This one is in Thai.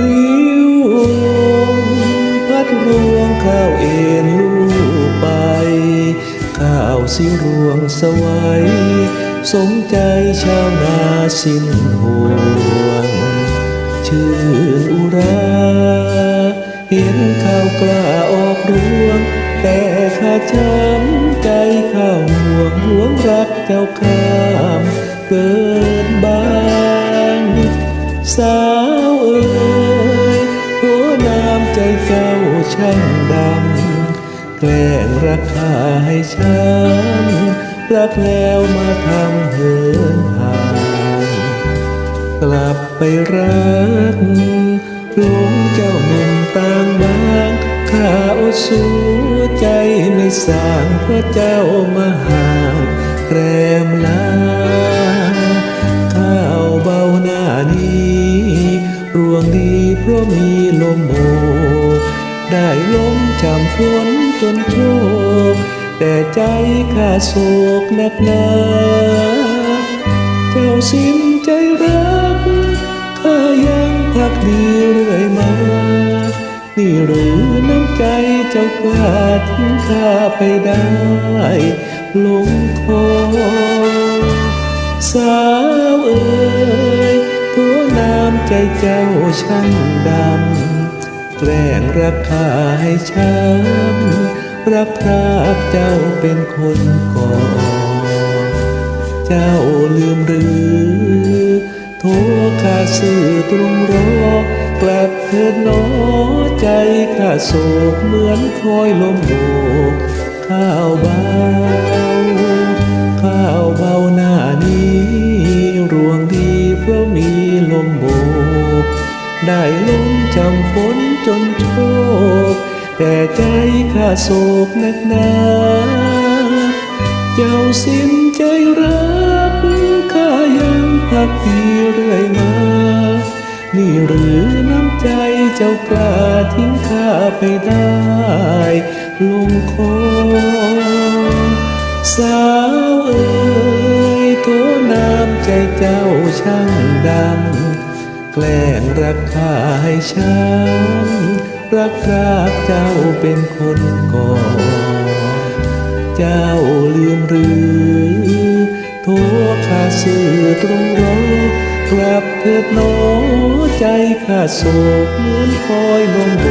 ริวพัดรวงข้าวเอ็นลูกไป ข้าวสิรวงสวัยสมใจชาวนาสิ้นห่วง ชื่นอุราเห็นข้าวกล้าออกรวง แต่ข้าช้ำใจข้าวห่วงหลวงรักเจ้าข้ามเกินบางสา ช่างดำ แกล้งราคาให้ฉันรักแล้วมาทำเหินห่าง กลับไปรักหลวงเจ้าหนุ่มต่างบางข้าอดสู้ใจไม่สางเพราะเจ้ามาห่างแกรมลาข้าวเบาหน้านี้รวงดีเพราะมีลมโบก ได้ลมจำฝนจนโชกแต่ใจข้าโศกหนักหนาเจ้าสิ้นใจรักข้ายังพักดีเรื่อยมา นี่หรือน้ำใจเจ้ากล้าทิ้งข้าไปได้ลงคอสาวเอ๋ยตัวน้ำใจเจ้าช่างดำ แกล้งรักข้าให้ช้ำรักพรากเจ้าเป็นคนก่อน เจ้าลืมหรือโทรข้าสื่อตรงรอกลับเถิดหนอใจข้าโศกเหมือนคอยลมโบกข้าวเบาข้าวเบาหน้านี้รวงดีเพราะมีลมโบกได้ลมจำฝน จนโชกแต่ใจข้าโศกนักหนา เจ้าสิ้นใจรักข้ายังพักดีเรื่อยมา นี่หรือน้ำใจเจ้ากล้าทิ้งข้าไปได้ลงคอสาวเอ๋ยโทน้ำใจเจ้าช่างดำ แกล้งรักข้าให้ช้ำรักรากเจ้าเป็นคนก่อนเจ้าลืมหรือโทข้าสื่อตรงรอกลับเถิดหนอใจข้าโศกเหมือนคอยลมบ